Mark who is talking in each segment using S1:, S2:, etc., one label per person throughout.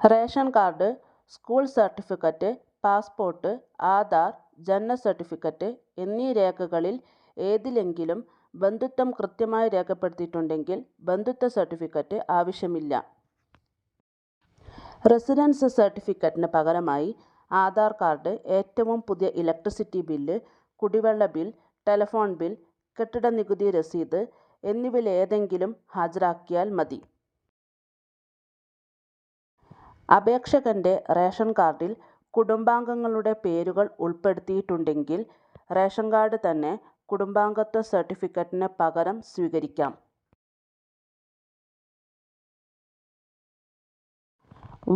S1: Ration card school certificate passport Aadhaar ജനന certificate എന്നീ രേഖകളിൽ ഏതിലെങ്കിലും ബന്ധുത്വം കൃത്യമായി രേഖപ്പെടുത്തിയിട്ടുണ്ടെങ്കിൽ ബന്ധുത്വ സർട്ടിഫിക്കറ്റ് ആവശ്യമില്ല. റെസിഡൻസ് സർട്ടിഫിക്കറ്റിന് പകരമായി ആധാർ കാർഡ്, ഏറ്റവും പുതിയ ഇലക്ട്രിസിറ്റി ബില്ല്, കുടിവെള്ള ബിൽ, ടെലഫോൺ ബിൽ, കെട്ടിട നികുതി രസീത് എന്നിവയിലേതെങ്കിലും ഹാജരാക്കിയാൽ മതി. അപേക്ഷകന്റെ റേഷൻ കാർഡിൽ കുടുംബാംഗങ്ങളുടെ പേരുകൾ ഉൾപ്പെടുത്തിയിട്ടുണ്ടെങ്കിൽ റേഷൻ കാർഡ് തന്നെ കുടുംബാംഗത്വ സർട്ടിഫിക്കറ്റിന് പകരം സ്വീകരിക്കാം.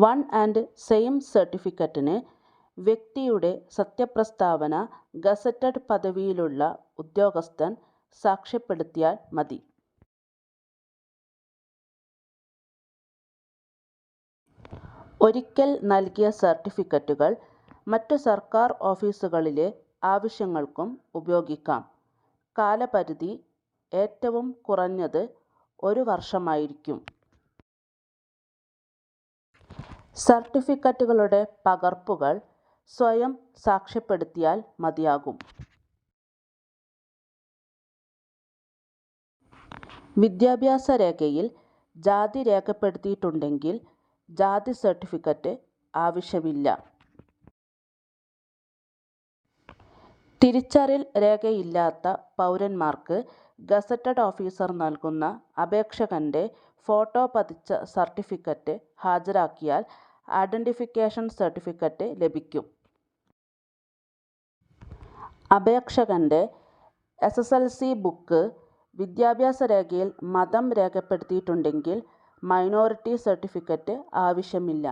S1: വൺ ആൻഡ് സെയിം സർട്ടിഫിക്കറ്റിന് വ്യക്തിയുടെ സത്യപ്രസ്താവന ഗസറ്റഡ് പദവിയിലുള്ള ഉദ്യോഗസ്ഥൻ സാക്ഷ്യപ്പെടുത്തിയാൽ മതി. ഒരിക്കൽ നൽകിയ സർട്ടിഫിക്കറ്റുകൾ മറ്റു സർക്കാർ ഓഫീസുകളിലെ ആവശ്യങ്ങൾക്കും ഉപയോഗിക്കാം. കാലപരിധി ഏറ്റവും കുറഞ്ഞത് ഒരു വർഷമായിരിക്കും. സർട്ടിഫിക്കറ്റുകളുടെ പകർപ്പുകൾ സ്വയം സാക്ഷ്യപ്പെടുത്തിയാൽ മതിയാകും. വിദ്യാഭ്യാസ രേഖയിൽ ജാതി രേഖപ്പെടുത്തിയിട്ടുണ്ടെങ്കിൽ ജാതി സർട്ടിഫിക്കറ്റ് ആവശ്യമില്ല. തിരിച്ചറിയൽ രേഖയില്ലാത്ത പൗരന്മാർക്ക് ഗസറ്റഡ് ഓഫീസർ നൽകുന്ന അപേക്ഷകന്റെ ഫോട്ടോ പതിച്ച സർട്ടിഫിക്കറ്റ് ഹാജരാക്കിയാൽ ഐഡന്റിഫിക്കേഷൻ സർട്ടിഫിക്കറ്റ് ലഭിക്കും. അപേക്ഷകന്റെ S S L C book, വിദ്യാഭ്യാസ രേഖയിൽ മതം രേഖപ്പെടുത്തിയിട്ടുണ്ടെങ്കിൽ മൈനോറിറ്റി സർട്ടിഫിക്കറ്റ് ആവശ്യമില്ല.